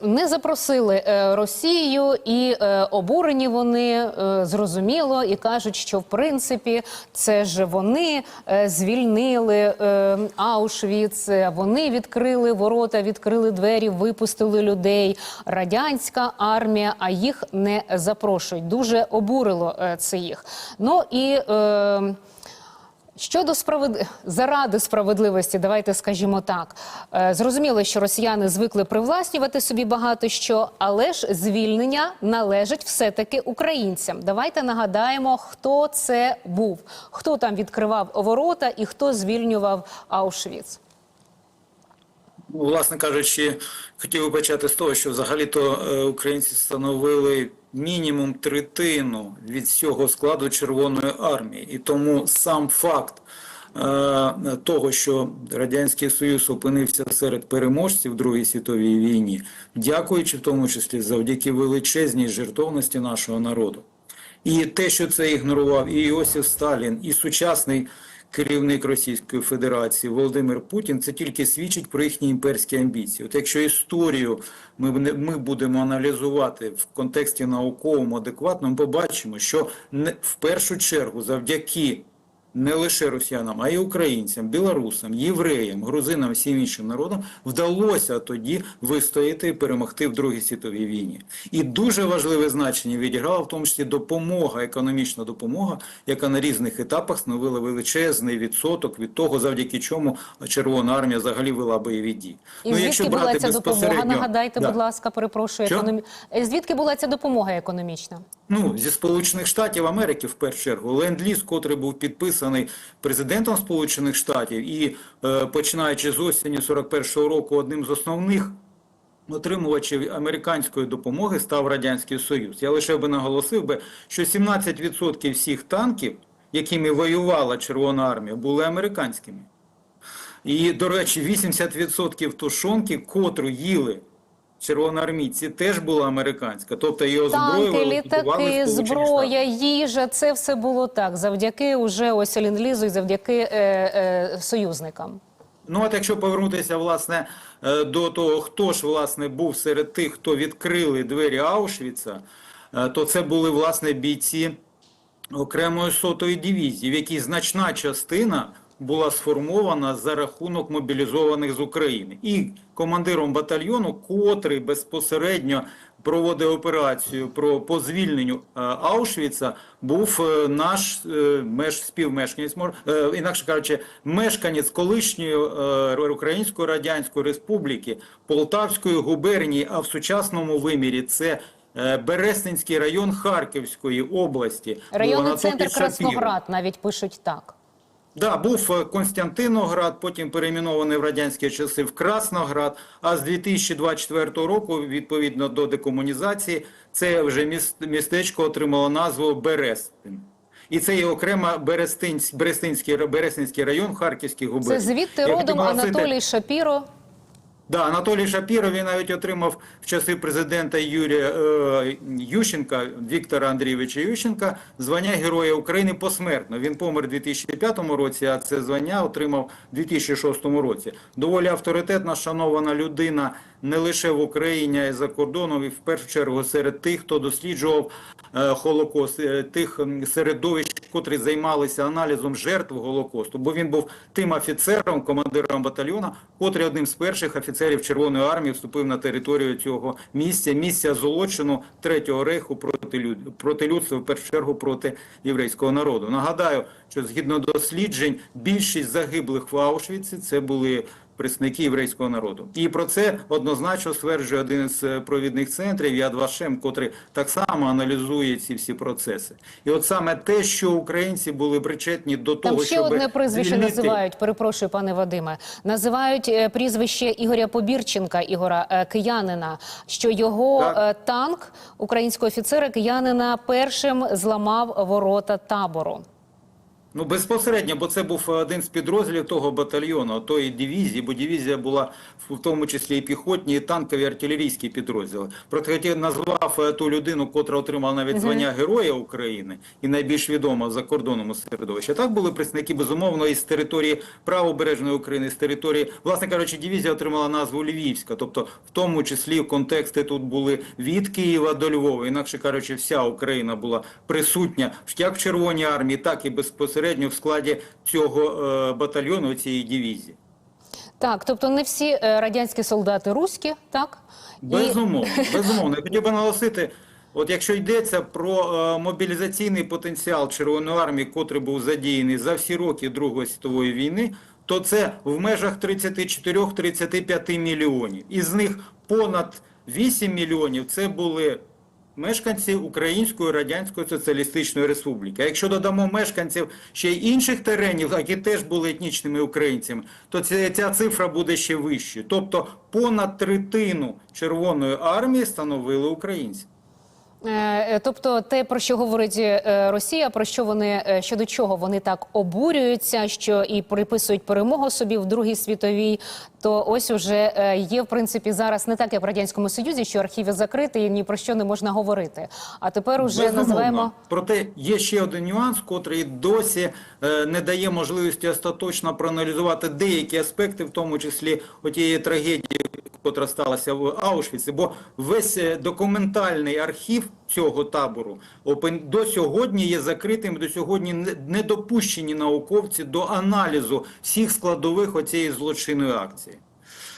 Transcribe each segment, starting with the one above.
Не запросили е, Росію, і е, обурені вони е, зрозуміло і кажуть, що в принципі це ж вони звільнили Аушвіц, вони відкрили ворота, відкрили двері, випустили людей. Радянська армія, а їх не запрошують. Дуже обурило це їх. Ну і Щодо справед... заради справедливості, давайте скажімо так. Е, Зрозуміло, що росіяни звикли привласнювати собі багато що, але ж звільнення належить все-таки українцям. Давайте нагадаємо, хто це був, хто там відкривав ворота і хто звільнював Аушвіц. Власне кажучи, хотів би почати з того, що взагалі-то е, українці становили мінімум третину від всього складу Червоної армії. І тому сам факт е, того, що Радянський Союз опинився серед переможців в Другій світовій війні, дякуючи в тому числі завдяки величезній жертовності нашого народу. І те, що це ігнорував і Іосиф Сталін, і сучасний керівник Російської Федерації Володимир Путін, це тільки свідчить про їхні імперські амбіції. От якщо історію ми, ми будемо аналізувати в контексті науковому, адекватному, побачимо, що не, в першу чергу завдяки не лише росіянам, а й українцям, білорусам, євреям, грузинам, всім іншим народам вдалося тоді вистояти і перемогти в Другій світовій війні. І дуже важливе значення відіграла в тому числі допомога, економічна допомога, яка на різних етапах становила величезний відсоток від того, завдяки чому Червона армія взагалі вела бойові дії. І звідки була ця допомога? Нагадайте, Да. будь ласка, перепрошую. Економі... Е, Звідки була ця допомога економічна? Ну, зі Сполучених Штатів Америки, в першу чергу, ленд-ліз, котрий був підписаний президентом Сполучених Штатів і е, починаючи з осені 41-го року, одним з основних отримувачів американської допомоги став Радянський Союз. Я лише би наголосив би, що 17% всіх танків, якими воювала Червона армія, були американськими. І, до речі, 80% тушонки, котру їли червоноармійці, теж була американська. Тобто її Танки, літаки, зброя, їжа це все було так, завдяки уже ось Ленд-Лізу і завдяки е, е, союзникам. Ну, от якщо повернутися, власне, е, до того, хто ж, власне, був серед тих, хто відкрили двері Аушвіца, е, то це були, власне, бійці окремої сотої дивізії, в якій значна частина була сформована за рахунок мобілізованих з України. І командиром батальйону, котрий безпосередньо проводив операцію про по звільненню е, Аушвіца, був е, наш е, меж співмешканець, інакше кажучи, мешканець колишньої Української Радянської Республіки, Полтавської губернії, а в сучасному вимірі це Бересненський район Харківської області. Районний центр Красноград навіть пишуть так. Да, був е, Константиноград, потім перейменований в радянські часи в Красноград. А з 2024 року, відповідно до декомунізації, це вже міс- містечко отримало назву Берестин. І це є Берестинсь, Берестинський, Берестинський район Харківських Це звідти родом Анатолій Шапіро. Да, Анатолій Шапіров він навіть отримав в часи президента Юрія е, Ющенка, Віктора Андрійовича Ющенка, звання Героя України посмертно. Він помер у 2005 році, а це звання отримав у 2006 році. Доволі авторитетна, шанована людина не лише в Україні, а й за кордоном, і в першу чергу серед тих, хто досліджував е, Холокост, е, тих середовищ, котрі займалися аналізом жертв Голокосту, бо він був тим офіцером, командиром батальйону, котрий одним з перших офіцерів Червоної армії вступив на територію цього місця, місця злочину Третього рейху проти люд... проти людства, в першу чергу проти єврейського народу. Нагадаю, що згідно досліджень, більшість загиблих в Аушвіці це були представники єврейського народу. І про це однозначно стверджує один із е, провідних центрів Яд Вашем, котрий так само аналізує ці всі процеси. І от саме те, що українці були причетні до Там того, ще щоб одне прізвище звільнити... називають. Перепрошую, пане Вадиме. Називають е, прізвище Ігоря Побірченка, Ігора е, киянина. Що його Так. танк українського офіцера киянина першим зламав ворота табору. Ну, безпосередньо, бо це був один з підрозділів того батальйону, тої дивізії, бо дивізія була в тому числі і піхотні, і танкові, і артилерійські підрозділи. Проте хотів назвав е, ту людину, котра отримала навіть звання Героя України і найбільш відома в закордонному середовищі. Так були представники, безумовно, із території правобережної України, з території, власне кажучи, дивізія отримала назву Львівська. Тобто, в тому числі контексти тут були від Києва до Львова. Інакше кажучи, вся Україна була присутня як в Червоній армії, так і безпосередньо в складі цього е, батальйону, цієї дивізії. Так, тобто не всі е, радянські солдати руські, так? І- Безумовно, безумовно. Я хотів би наголосити, от якщо йдеться про е, мобілізаційний потенціал Червоної армії, котрий був задіяний за всі роки Другої світової війни, то це в межах 34-35 мільйонів. Із них понад 8 мільйонів це були мешканці Української Радянської Соціалістичної Республіки. А якщо додамо мешканців ще й інших теренів, які теж були етнічними українцями, то ця, ця цифра буде ще вищою. Тобто понад третину Червоної армії становили українці. Е, е, Тобто, те, про що говорить е, Росія, про що вони щодо чого вони так обурюються, що і приписують перемогу собі в Другій світовій, то ось уже е, є в принципі зараз не так, як в радянському союзі, що архіви закриті і ні про що не можна говорити. А тепер уже Безумовно. називаємо Проте є ще один нюанс, котрий досі е, не дає можливості остаточно проаналізувати деякі аспекти, в тому числі отієї трагедії, котра сталася в Аушвіці, бо весь е, документальний архів цього табору до сьогодні є закритим, до сьогодні не допущені науковці до аналізу всіх складових оцієї злочинної акції.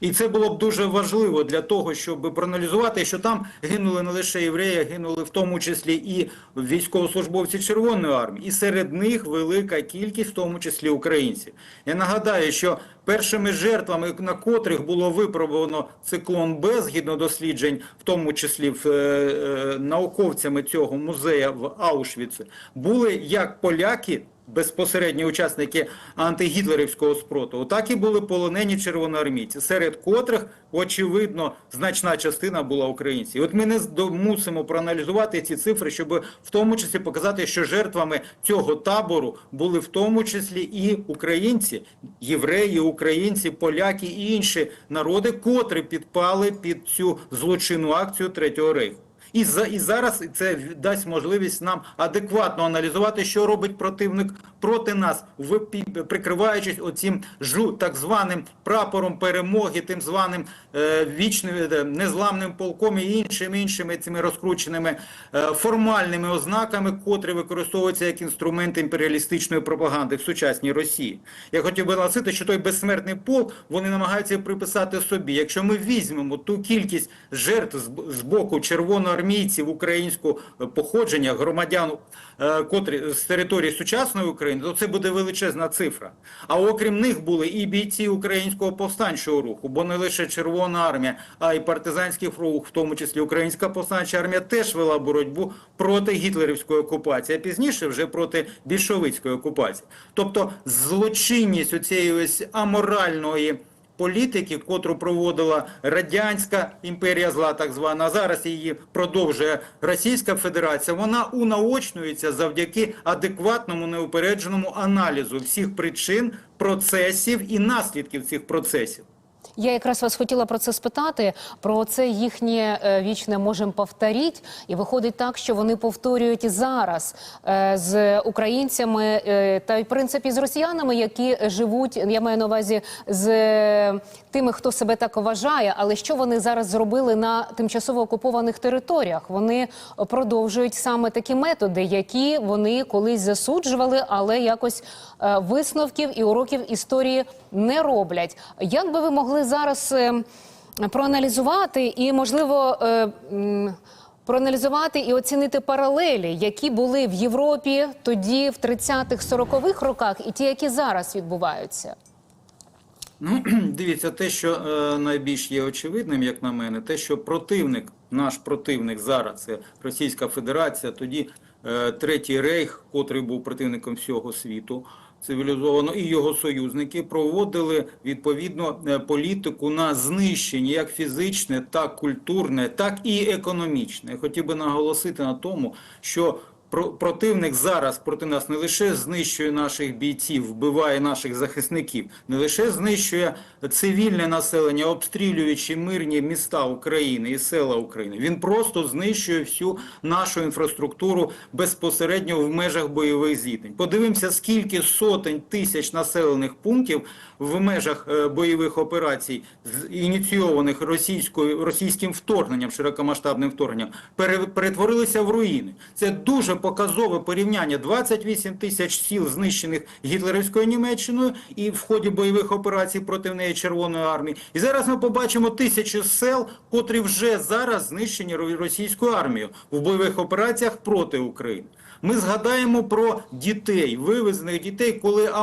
І це було б дуже важливо для того, щоб проаналізувати, що там гинули не лише євреї, гинули в тому числі і військовослужбовці Червоної армії, і серед них велика кількість, в тому числі українців. Я нагадаю, що першими жертвами, на котрих було випробовано циклон Б, згідно досліджень, в тому числі в, е, е, науковцями цього музею в Аушвіці, були як поляки безпосередні учасники антигітлерівського спротиву, так і були полонені червоноармійці, серед котрих, очевидно, значна частина була українців. От ми не мусимо проаналізувати ці цифри, щоб в тому числі показати, що жертвами цього табору були в тому числі і українці, євреї, українці, поляки і інші народи, котрі підпали під цю злочинну акцію Третього рейху. І, за, і зараз це дасть можливість нам адекватно аналізувати, що робить противник проти нас, прикриваючись оцим жу, так званим прапором перемоги, тим званим е, вічним е, незламним полком і іншими іншими цими розкрученими е, формальними ознаками, котрі використовуються як інструмент імперіалістичної пропаганди в сучасній Росії. Я хотів би наголосити, що той безсмертний полк вони намагаються приписати собі. Якщо ми візьмемо ту кількість жертв з, з боку червоноармійців українського е, походження, громадян, е, котрі з території сучасної України, то це буде величезна цифра. А окрім них були і бійці українського повстанчого руху, бо не лише Червона армія, а й партизанський рух, в тому числі Українська повстанча армія, теж вела боротьбу проти гітлерівської окупації, а пізніше вже проти більшовицької окупації. Тобто злочинність оцієї ось аморальної політики, котру проводила радянська імперія зла, так звана, а зараз її продовжує Російська Федерація. Вона унаочнюється завдяки адекватному неупередженому аналізу всіх причин, процесів і наслідків цих процесів. Я якраз вас хотіла про це спитати. Про це їхнє е, вічне можемо повторіть, і виходить так, що вони повторюють і зараз е, з українцями е, та в принципі з росіянами, які живуть. Я маю на увазі з тими, хто себе так вважає. Але що вони зараз зробили на тимчасово окупованих територіях? Вони продовжують саме такі методи, які вони колись засуджували, але якось висновків і уроків історії не роблять. Як би ви могли зараз е, проаналізувати і, можливо, е, проаналізувати і оцінити паралелі, які були в Європі тоді, в 30-х, 40-х роках, і ті, які зараз відбуваються? Ну, дивіться, те, що е, найбільш є очевидним, як на мене, те, що противник, наш противник зараз, це Російська Федерація, тоді е, Третій Рейх, котрий був противником всього світу цивілізовано, і його союзники проводили відповідно е, політику на знищення як фізичне, так культурне, так і економічне. Я хотів би наголосити на тому, що Противник зараз проти нас не лише знищує наших бійців, вбиває наших захисників, не лише знищує цивільне населення, обстрілюючи мирні міста України і села України. Він просто знищує всю нашу інфраструктуру безпосередньо в межах бойових зіткнень. Подивимося, скільки сотень тисяч населених пунктів в межах е, бойових операцій, ініційованих російською російським вторгненням, широкомасштабним вторгненням, перетворилися в руїни. Це дуже показове порівняння. 28 тисяч сіл знищених гітлерівською Німеччиною і в ході бойових операцій проти неї Червоної армії. І зараз ми побачимо тисячі сел, котрі вже зараз знищені російською армією в бойових операціях проти України. Ми згадаємо про дітей, вивезених дітей, коли а-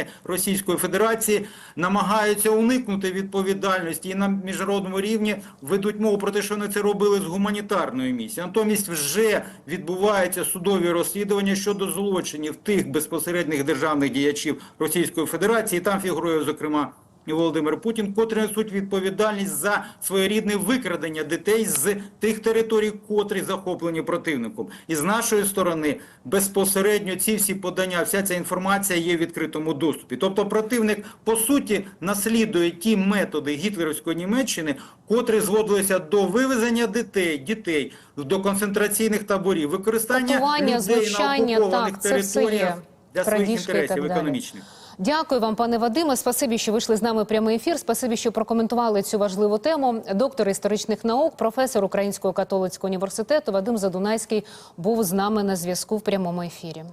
омбудс- Російської Федерації намагаються уникнути відповідальності і на міжнародному рівні ведуть мову про те, що вони це робили з гуманітарної місії. Натомість вже відбуваються судові розслідування щодо злочинів тих безпосередніх державних діячів Російської Федерації. Там фігурує, зокрема, і Володимир Путін, котрі несуть відповідальність за своєрідне викрадення дітей з тих територій, котрі захоплені противником. І з нашої сторони безпосередньо ці всі подання, вся ця інформація є в відкритому доступі. Тобто противник по суті наслідує ті методи гітлерівської Німеччини, котрі зводилися до вивезення дітей, дітей до концентраційних таборів, використання людей на окупованих так, територіях для своїх інтересів економічних. Дякую вам, пане Вадиме. Спасибі, що вийшли з нами прямий ефір. Спасибі, що прокоментували цю важливу тему. Доктор історичних наук, професор Українського католицького університету Вадим Задунайський був з нами на зв'язку в прямому ефірі.